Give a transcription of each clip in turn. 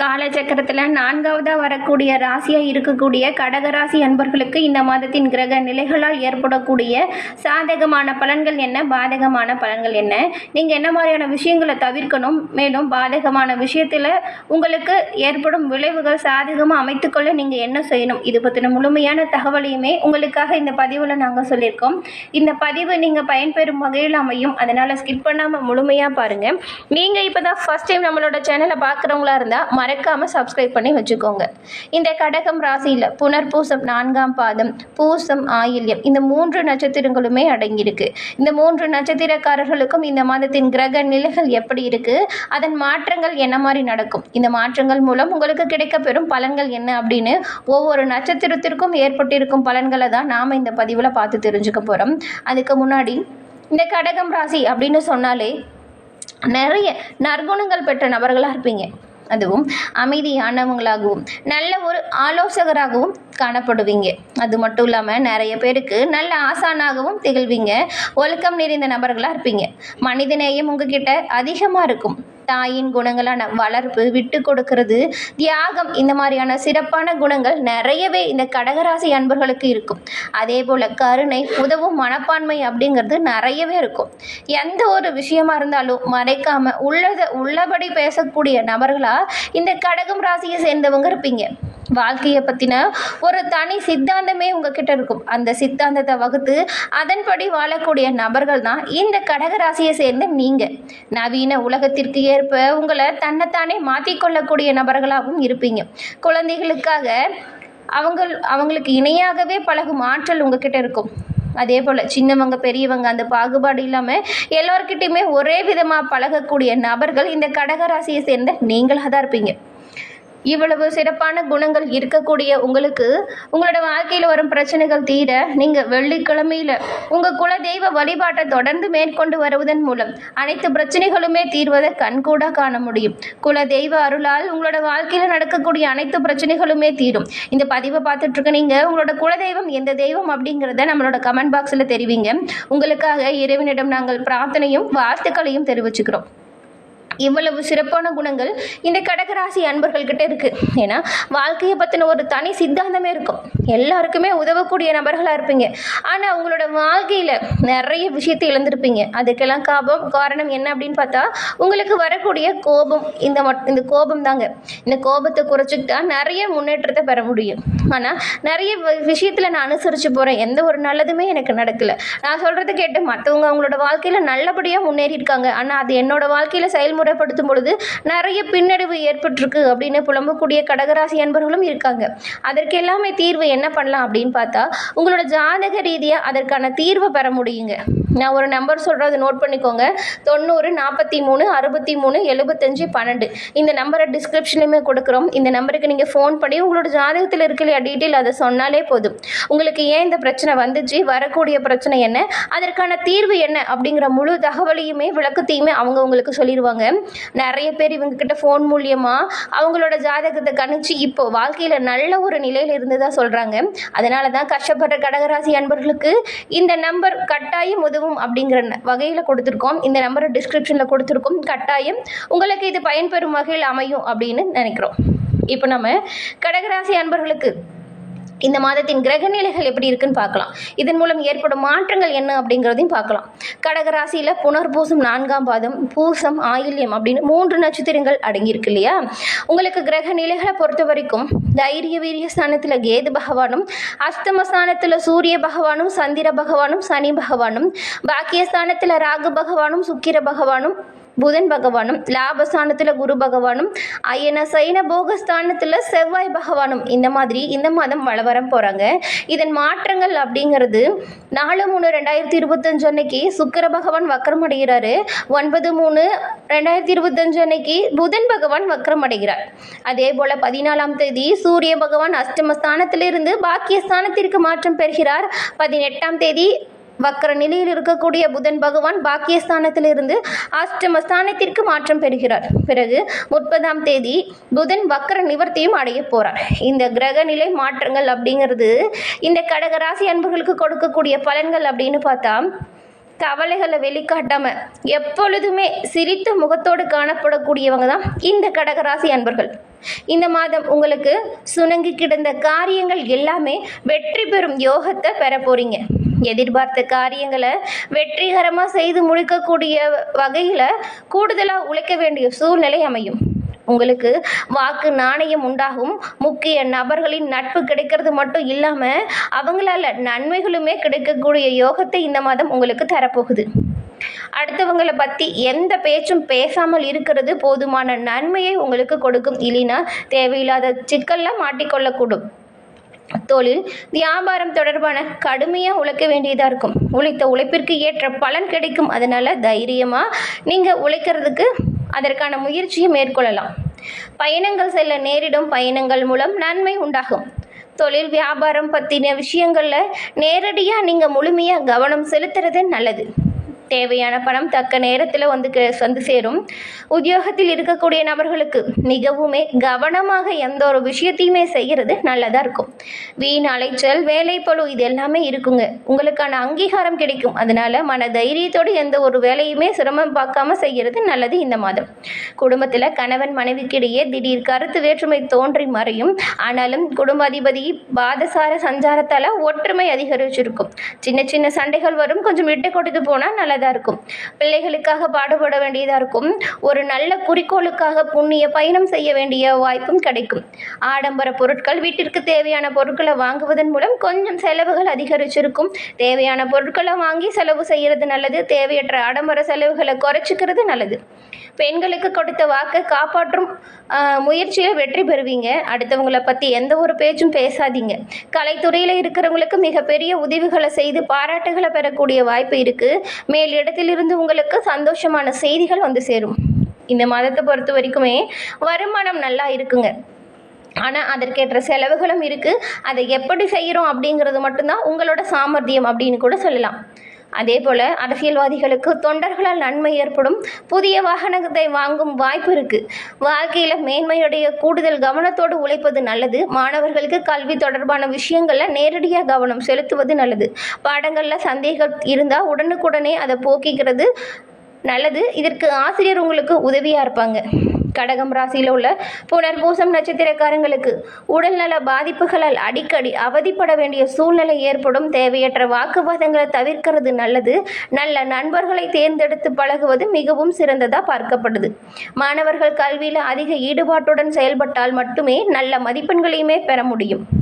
காலச்சக்கரத்தில் நான்காவதாக வரக்கூடிய ராசியாக இருக்கக்கூடிய கடகராசி அன்பர்களுக்கு இந்த மாதத்தின் கிரக நிலைகளால் ஏற்படக்கூடிய சாதகமான பலன்கள் என்ன? பாதகமான பலன்கள் என்ன? நீங்கள் என்ன மாதிரியான விஷயங்களை தவிர்க்கணும்? மேலும் பாதகமான விஷயத்தில் உங்களுக்கு ஏற்படும் விளைவுகள் சாதகமாக அமைத்துக்கொள்ள நீங்கள் என்ன செய்யணும்? இது பற்றின முழுமையான தகவலையுமே உங்களுக்காக இந்த பதிவில் நாங்கள் சொல்லியிருக்கோம். இந்த பதிவு நீங்கள் பயன்பெறும் வகையில் அமையும். அதனால் ஸ்கிப் பண்ணாமல் முழுமையாக பாருங்கள் நீங்கள் இப்போ தான் ஃபஸ்ட் டைம் நம்மளோட சேனலை பார்க்குறவங்களா இருந்தால் மறக்காமல் சப்ஸ்கிரைப் பண்ணி வச்சுக்கோங்க. இந்த கடகம் ராசியில் புனர்பூசம் நான்காம் பாதம் பூசம் ஆயில்யம் இந்த மூன்று நட்சத்திரங்களுமே அடங்கியிருக்கு. இந்த மூன்று நட்சத்திரக்காரர்களுக்கும் இந்த மாதத்தின் கிரக நிலைகள் எப்படி இருக்குது அதன் மாற்றங்கள் என்ன மாதிரி நடக்கும்? இந்த மாற்றங்கள் மூலம் உங்களுக்கு கிடைக்கப்பெறும் பலன்கள் என்ன அப்படின்னு ஒவ்வொரு நட்சத்திரத்திற்கும் ஏற்பட்டிருக்கும் பலன்களை தான் நாம் இந்த பதிவில் பார்த்து தெரிஞ்சுக்க போகிறோம் அதுக்கு முன்னாடி இந்த கடகம் ராசி அப்படின்னு சொன்னாலே நிறைய நற்குணங்கள் பெற்ற நபர்களாக இருப்பீங்க. அதுவும் அமைதியானவங்களாகவும் நல்ல ஒரு ஆலோசகராகவும் காணப்படுவீங்க. அது மட்டும் இல்லாமல் நிறைய பேருக்கு நல்ல ஆசானாகவும் திகழ்வீங்க. ஒழுக்கம் நிறைந்த நபர்களாக இருப்பீங்க. மனிதநேயம் உங்ககிட்ட அதிகமாக இருக்கும். தாயின் குணங்களான வளர்ப்பு விட்டு கொடுக்கறது. தியாகம் இந்த மாதிரியான சிறப்பான குணங்கள் நிறையவே இந்த கடகராசி அன்பர்களுக்கு இருக்கும். அதே போல் கருணை உதவும் மனப்பான்மை அப்படிங்கிறது நிறையவே இருக்கும். எந்த ஒரு விஷயமா இருந்தாலும் மறைக்காம உள்ளத உள்ளபடி பேசக்கூடிய நபர்களாக இந்த கடகம் ராசியை சேர்ந்தவங்க இருப்பீங்க. வாழ்க்கையை பற்றின ஒரு தனி சித்தாந்தமே உங்ககிட்ட இருக்கும். அந்த சித்தாந்தத்தை வகுத்து அதன்படி வாழக்கூடிய நபர்கள் தான் இந்த கடகராசியை சேர்ந்த நீங்கள் நவீன உலகத்திற்கு ஏற்ப உங்களை தன்னைத்தானே மாற்றிக்கொள்ளக்கூடிய நபர்களாகவும் இருப்பீங்க. குழந்தைகளுக்காக அவங்க அவங்களுக்கு இணையாகவே பழகும் ஆற்றல் உங்ககிட்ட இருக்கும். அதே போல் சின்னவங்க பெரியவங்க அந்த பாகுபாடு இல்லாமல் எல்லோருக்கிட்டையுமே ஒரே விதமாக பழகக்கூடிய நபர்கள் இந்த கடகராசியை சேர்ந்த நீங்களாக தான் இருப்பீங்க. இவ்வளவு சிறப்பான குணங்கள் இருக்கக்கூடிய உங்களுக்கு உங்களோட வாழ்க்கையில் வரும் பிரச்சனைகள் தீர நீங்கள் வெள்ளிக்கிழமையில் உங்கள் குல தெய்வ வழிபாட்டை தொடர்ந்து மேற்கொண்டு வருவதன் மூலம் அனைத்து பிரச்சனைகளுமே தீர்வதை கண்கூடாக காண முடியும். குல தெய்வ அருளால் உங்களோட வாழ்க்கையில் நடக்கக்கூடிய அனைத்து பிரச்சனைகளுமே தீரும். இந்த பதிவை பார்த்துட்டு இருக்க நீங்கள் உங்களோட குலதெய்வம் எந்த தெய்வம் அப்படிங்கிறத நம்மளோட கமெண்ட் பாக்ஸில் தெரிவிங்க. உங்களுக்காக இறைவனிடம் நாங்கள் பிரார்த்தனையும் வாழ்த்துக்களையும் தெரிவிச்சுக்கிறோம். இவ்வளவு சிறப்பான குணங்கள் இந்த கடகராசி அன்பர்கள்கிட்ட இருக்குது ஏன்னா வாழ்க்கையை பற்றின ஒரு தனி சித்தாந்தமே இருக்கும். எல்லாருக்குமே உதவக்கூடிய நபர்களாக இருப்பீங்க. ஆனால் உங்களோட வாழ்க்கையில் நிறைய விஷயத்தை இழந்திருப்பீங்க. அதுக்கெல்லாம் காபம் காரணம் என்ன அப்படின்னு பார்த்தா உங்களுக்கு வரக்கூடிய கோபம். இந்த மட் இந்த கோபம் தாங்க. இந்த கோபத்தை குறைச்சிக்கிட்டா நிறைய முன்னேற்றத்தை பெற முடியும். ஆனால் நிறைய விஷயத்தில் நான் அனுசரித்து போகிறேன் எந்த ஒரு நல்லதுமே எனக்கு நடக்கலை. நான் சொல்கிறத கேட்டு மற்றவங்க அவங்களோட வாழ்க்கையில் நல்லபடியாக முன்னேறி இருக்காங்க ஆனால் அது என்னோட வாழ்க்கையில் செயல்முறை நடைமுறைப்படுத்தும் பொழுது நிறைய பின்னடைவு ஏற்பட்டிருக்கு அப்படின்னு புலம்பக்கூடிய கடகராசி அன்பர்களும் இருக்காங்க. அதற்கு எல்லாமே தீர்வு என்ன பண்ணலாம் அப்படின்னு பார்த்தா உங்களோட ஜாதக ரீதியாக அதற்கான தீர்வை பெற முடியுங்க. நான் ஒரு நம்பர் சொல்கிறத நோட் பண்ணிக்கோங்க. தொண்ணூறு நாற்பத்தி மூணு அறுபத்தி மூணு எழுபத்தஞ்சு பன்னெண்டு. இந்த நம்பரை டிஸ்கிரிப்ஷன்லையுமே கொடுக்குறோம். இந்த நம்பருக்கு நீங்கள் ஃபோன் பண்ணி உங்களோட ஜாதகத்தில் இருக்க இல்லையா டீட்டெயில் அதை சொன்னாலே போதும். உங்களுக்கு ஏன் இந்த பிரச்சனை வந்துச்சு? வரக்கூடிய பிரச்சனை என்ன? அதற்கான தீர்வு என்ன? அப்படிங்கிற முழு தகவலையுமே விளக்கத்தையுமே அவங்க உங்களுக்கு சொல்லிடுவாங்க நிறைய பேர் இவங்கக்கிட்ட ஃபோன் மூலியமாக அவங்களோட ஜாதகத்தை கணிச்சு இப்போ வாழ்க்கையில் நல்ல ஒரு நிலையில் இருந்ததாக சொல்கிறாங்க அதனால தான் கஷ்டப்படுற கடகராசி அன்பர்களுக்கு இந்த நம்பர் கட்டாயம் உதவும் அப்படிங்கிற வகையில் கொடுத்துருக்கோம். இந்த நம்பரை டிஸ்கிரிப்ஷனில் கொடுத்துருக்கோம். கட்டாயம் உங்களுக்கு இது பயன்பெறும் வகையில் அமையும் அப்படின்னு நினைக்கிறோம். இப்போ நம்ம கடகராசி அன்பர்களுக்கு இந்த மாதத்தின் கிரக நிலைகள் எப்படி இருக்குன்னு பார்க்கலாம். இதன் மூலம் ஏற்படும் மாற்றங்கள் என்ன அப்படிங்கிறதையும் பார்க்கலாம். கடகராசியில் புனர்பூசம் நான்காம் பாதம் பூசம் ஆயில்யம் அப்படின்னு மூன்று நட்சத்திரங்கள் அடங்கியிருக்கு இல்லையா? உங்களுக்கு கிரக நிலைகளை பொறுத்த வரைக்கும் தைரிய வீரிய ஸ்தானத்தில் கேது பகவானும் அஸ்தம ஸ்தானத்தில் சூரிய பகவானும் சந்திர பகவானும் சனி பகவானும் பாக்கியஸ்தானத்தில் ராகு பகவானும் சுக்கிர பகவானும் புதன் பகவானும் லாபஸ்தானத்தில் குரு பகவானும் ஐயன சைன போகஸ்தானத்தில் செவ்வாய் பகவானும். இந்த மாதிரி இந்த மாதம் வளவரம் போகிறாங்க இதன் மாற்றங்கள் அப்படிங்கிறது நாலு மூணு ரெண்டாயிரத்தி இருபத்தஞ்சு அன்னைக்கு சுக்கர பகவான் வக்கரம் அடைகிறாரு. ஒன்பது மூணு ரெண்டாயிரத்தி இருபத்தஞ்சு அன்னைக்கு புதன் பகவான் வக்கரம் அடைகிறார். அதே போல் பதினாலாம் தேதி சூரிய பகவான் அஷ்டமஸ்தானத்திலிருந்து பாக்கியஸ்தானத்திற்கு மாற்றம் பெறுகிறார். பதினெட்டாம் தேதி வக்கர நிலையில் இருக்கக்கூடிய புதன் பகவான் பாக்கியஸ்தானத்திலிருந்து அஷ்டமஸ்தானத்திற்கு மாற்றம் பெறுகிறார். பிறகு முப்பதாம் தேதி புதன் வக்கர நிவர்த்தியும் அடைய போறார். இந்த கிரக நிலை மாற்றங்கள் அப்படிங்கிறது இந்த கடகராசி அன்பர்களுக்கு கொடுக்கக்கூடிய பலன்கள் அப்படின்னு பார்த்தா கவலைகளை வெளிக்காட்டாம எப்பொழுதுமே சிரித்த முகத்தோடு காணப்படக்கூடியவங்க தான் இந்த கடகராசி அன்பர்கள். இந்த மாதம் உங்களுக்கு சுணங்கி கிடந்த காரியங்கள் எல்லாமே வெற்றி பெறும் யோகத்தை பெற போறீங்க. எதிர்பார்த்த காரியங்களை வெற்றிகரமாக செய்து முடிக்கக்கூடிய வகையில் கூடுதலாக உழைக்க வேண்டிய சூழ்நிலை அமையும். உங்களுக்கு வாக்கு நாணயம் உண்டாகும். முக்கிய நபர்களின் நட்பு கிடைக்கிறது மட்டும் இல்லாமல் அவங்களால நன்மைகளுமே கிடைக்கக்கூடிய யோகத்தை இந்த மாதம் உங்களுக்கு தரப்போகுது. அடுத்தவங்களை பற்றி எந்த பேச்சும் பேசாமல் இருக்கிறது போதுமான நன்மையை உங்களுக்கு கொடுக்கும். இல்லைன்னா தேவையில்லாத சிக்கல்லாம் மாட்டிக்கொள்ளக்கூடும். தொழில் வியாபாரம் தொடர்பான கடுமையாக உழைக்க வேண்டியதாக இருக்கும். உழைத்த உழைப்பிற்கு ஏற்ற பலன் கிடைக்கும். அதனால் தைரியமாக நீங்கள் உழைக்கிறதுக்கு அதற்கான முயற்சியை மேற்கொள்ளலாம். பயணங்கள் செல்ல நேரிடும். பயணங்கள் மூலம் நன்மை உண்டாகும். தொழில் வியாபாரம் பற்றின விஷயங்களில் நேரடியாக நீங்கள் முழுமையாக கவனம் செலுத்துறது நல்லது. தேவையான பணம் தக்க நேரத்தில் வந்து வந்து சேரும். உத்தியோகத்தில் இருக்கக்கூடிய நபர்களுக்கு மிகவுமே கவனமாக எந்த ஒரு விஷயத்தையுமே செய்கிறது நல்லதாக இருக்கும். வீண் அலைச்சல் வேலைப்பளு இது எல்லாமே இருக்குங்க. உங்களுக்கான அங்கீகாரம் கிடைக்கும். அதனால மன தைரியத்தோடு எந்த ஒரு வேலையுமே சிரமம் பார்க்காம செய்கிறது நல்லது இந்த மாதம். குடும்பத்தில் கணவன் மனைவிக்கிடையே திடீர் கருத்து வேற்றுமை தோன்றி மறையும். ஆனாலும் குடும்ப அதிபதி பாதசார சஞ்சாரத்தால் ஒற்றுமை அதிகரிச்சிருக்கும். சின்ன சின்ன சண்டைகள் வரும். கொஞ்சம் விட்டு கொடுத்து போனால் நல்லதாக இருக்கும். பிள்ளைகளுக்காக பாடுபட வேண்டியதாக இருக்கும். ஒரு நல்ல குறிக்கோளுக்காக புண்ணிய பயணம் செய்ய வேண்டிய வாய்ப்பும் கிடைக்கும். ஆடம்பர பொருட்கள் வீட்டிற்கு தேவையான பொருட்களை வாங்குவதன் மூலம் கொஞ்சம் செலவுகள் அதிகரிச்சிருக்கும். தேவையான பொருட்களை வாங்கி செலவு செய்கிறது நல்லது. தேவையற்ற ஆடம்பர செலவுகளை குறைச்சிக்கிறது நல்லது. பெண்களுக்கு கொடுத்த வாக்கை காப்பாற்றும் முயற்சியில் வெற்றி பெறுவீங்க. அடுத்தவங்களை பற்றி எந்த ஒரு பேச்சும் பேசாதீங்க. கலைத்துறையில் இருக்கிறவங்களுக்கு மிகப்பெரிய உதவிகளை செய்து பாராட்டுகளை பெறக்கூடிய வாய்ப்பு இருக்குது ஏழு இடத்திலிருந்து உங்களுக்கு சந்தோஷமான செய்திகள் வந்து சேரும். இந்த மாதத்தை பொறுத்த வரைக்குமே வருமானம் நல்லா இருக்குங்க. ஆனால் அதற்கேற்ற செலவுகளும் இருக்குது அதை எப்படி செய்கிறோம் அப்படிங்கிறது மட்டும்தான் உங்களோட சாமர்த்தியம் அப்படின்னு கூட சொல்லலாம். அதே போல் அரசியல்வாதிகளுக்கு தொண்டர்களால் நன்மை ஏற்படும் புதிய வாகனத்தை வாங்கும் வாய்ப்பு இருக்குது வாழ்க்கையில் மேன்மையுடைய கூடுதல் கவனத்தோடு உழைப்பது நல்லது. மாணவர்களுக்கு கல்வி தொடர்பான விஷயங்கள்ல நேரடியாக கவனம் செலுத்துவது நல்லது. பாடங்களில் சந்தேகம் இருந்தால் உடனுக்குடனே அதை போக்கிக்கிறது நல்லது. இதற்கு ஆசிரியர் உங்களுக்கு உதவியாக இருப்பாங்க. கடகம் ராசியில் உள்ள புனர்பூசம் நட்சத்திரக்காரங்களுக்கு உடல்நல பாதிப்புகளால் அடிக்கடி அவதிப்பட வேண்டிய சூழ்நிலை ஏற்படும். தேவையற்ற வாக்குவாதங்களை தவிர்க்கிறது நல்லது. நல்ல நண்பர்களை தேர்ந்தெடுத்து பழகுவது மிகவும் சிறந்ததாக பார்க்கப்படுது. மாணவர்கள் கல்வியில் அதிக ஈடுபாட்டுடன் செயல்பட்டால் மட்டுமே நல்ல மதிப்பெண்களையுமே பெற முடியும்.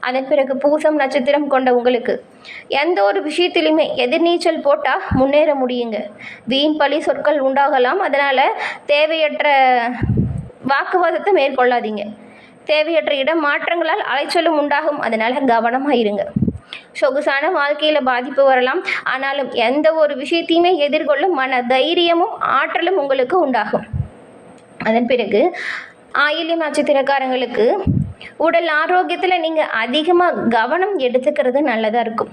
அதன் பிறகு பூசம் நட்சத்திரம் கொண்ட உங்களுக்கு. எந்த ஒரு விஷயத்திலுமே எதிர்நீச்சல் போட்டால் முன்னேற முடியுங்க. வீண் பழி சொற்கள் உண்டாகலாம். அதனால் தேவையற்ற வாக்குவாதத்தை மேற்கொள்ளாதீங்க. தேவையற்ற இடம் மாற்றங்களால் அலைச்சலும் உண்டாகும். அதனால் கவனமாக இருங்க. சொகுசான வாழ்க்கையில் பாதிப்பு வரலாம். ஆனாலும் எந்த ஒரு விஷயத்தையுமே எதிர்கொள்ளும் மன தைரியமும் ஆற்றலும் உங்களுக்கு உண்டாகும். அதன் பிறகு ஆயில்யம் நட்சத்திரக்காரங்களுக்கு உடல் ஆரோக்கியத்தில் நீங்கள் அதிகமாக கவனம் எடுத்துக்கிறது நல்லதாக இருக்கும்.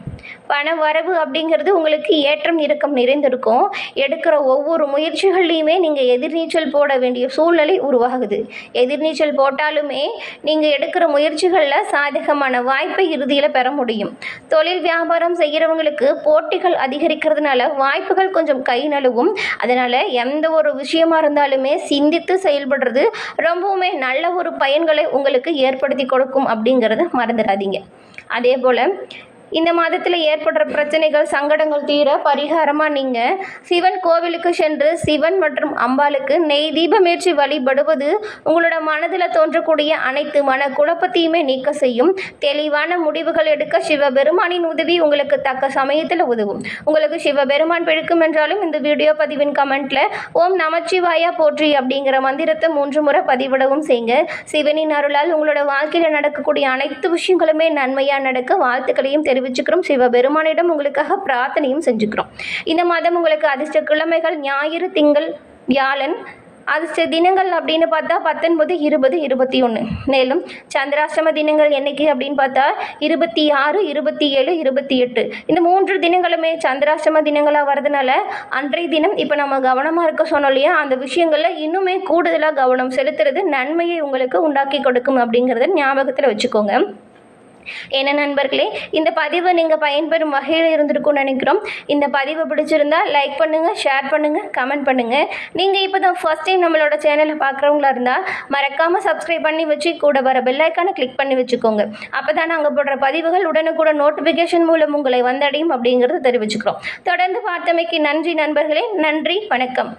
பண வரவு அப்படிங்கிறது உங்களுக்கு ஏற்றம் இறக்கம் நிறைந்திருக்கும். எடுக்கிற ஒவ்வொரு முயற்சிகள்லையுமே நீங்கள் எதிர்நீச்சல் போட வேண்டிய சூழ்நிலை உருவாகுது. எதிர்நீச்சல் போட்டாலுமே நீங்கள் எடுக்கிற முயற்சிகளில் சாதகமான வாய்ப்பை இறுதியில் பெற முடியும். தொழில் வியாபாரம் செய்கிறவங்களுக்கு போட்டிகள் அதிகரிக்கிறதுனால வாய்ப்புகள் கொஞ்சம் கை நழுவும். அதனால் எந்த ஒரு விஷயமா இருந்தாலுமே சிந்தித்து செயல்படுறது ரொம்பவுமே நல்ல ஒரு பயன்களை உங்களுக்கு ஏற்படுத்தி கொடுக்கும் அப்படிங்கிறத மறந்துடாதீங்க. அதே போல் இந்த மாதத்தில் ஏற்படுற பிரச்சனைகள் சங்கடங்கள் தீர பரிகாரமாக நீங்கள் சிவன் கோவிலுக்கு சென்று சிவன் மற்றும் அம்பாளுக்கு நெய் தீபமேற்றி வழிபடுவது உங்களோட மனதில் தோன்றக்கூடிய அனைத்து மன குழப்பத்தையுமே நீக்க செய்யும். தெளிவான முடிவுகள் எடுக்க சிவபெருமானின் உதவி உங்களுக்கு தக்க சமயத்தில் உதவும். உங்களுக்கு சிவபெருமான் பிடிக்கும் என்றாலும் இந்த வீடியோ பதிவின் கமெண்ட்ல ஓம் நமச்சிவாயா போற்றி அப்படிங்கிற மந்திரத்தை மூன்று முறை பதிவிடவும் செய்யுங்க. சிவனின் அருளால் உங்களோட வாழ்க்கையில் நடக்கக்கூடிய அனைத்து விஷயங்களுமே நன்மையாக நடக்க வாழ்த்துக்களையும் தெரிவிச்சுக்கிறோம். சிவபெருமானிடம் உங்களுக்காக பிரார்த்தனையும் செஞ்சுக்கிறோம். இந்த மாதம் உங்களுக்கு அதிர்ஷ்ட கிழமைகள் ஞாயிறு திங்கள் வியாழன் அதிர்ஷ்ட தினங்கள் அப்படின்னு பார்த்தா பத்தொன்பது இருபது இருபத்தி ஒன்று மேலும் சந்திராஷ்டம தினங்கள் என்னைக்கு அப்படின்னு பார்த்தா இருபத்தி ஆறு இருபத்தி ஏழு இருபத்தி எட்டு. இந்த மூன்று தினங்களுமே சந்திராஷ்டம தினங்களாக வரதுனால அன்றைய தினம் இப்போ நம்ம கவனமாக இருக்க சொன்னோம் இல்லையா? அந்த விஷயங்களில் இன்னுமே கூடுதலாக கவனம் செலுத்துறது நன்மையை உங்களுக்கு உண்டாக்கி கொடுக்கும் அப்படிங்கிறத ஞாபகத்தில் வச்சுக்கோங்க. என்ன நண்பர்களே இந்த பதிவு நீங்கள் பயன்பெறும் வகையில் இருந்திருக்கும்னு நினைக்கிறோம். இந்த பதிவு பிடிச்சிருந்தா லைக் பண்ணுங்கள் ஷேர் பண்ணுங்கள் கமெண்ட் பண்ணுங்கள் நீங்கள் இப்போ தான் ஃபர்ஸ்ட் டைம் நம்மளோட சேனலை பார்க்குறவங்களா இருந்தால் மறக்காமல் சப்ஸ்கிரைப் பண்ணி வச்சு கூட வர பெல்லைக்கானை கிளிக் பண்ணி வச்சுக்கோங்க. அப்போ தான் நாங்கள் போடுற பதிவுகள் உடனுக்குடன் நோட்டிஃபிகேஷன் மூலம் உங்களை வந்தடையும் அப்படிங்கிறத தெரிவிச்சுக்கிறோம். தொடர்ந்து பார்த்தமைக்கு நன்றி நண்பர்களே நன்றி வணக்கம்.